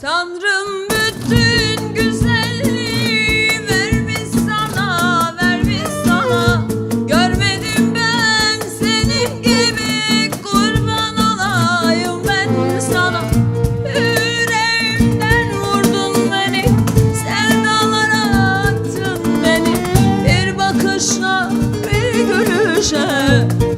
Tanrım 山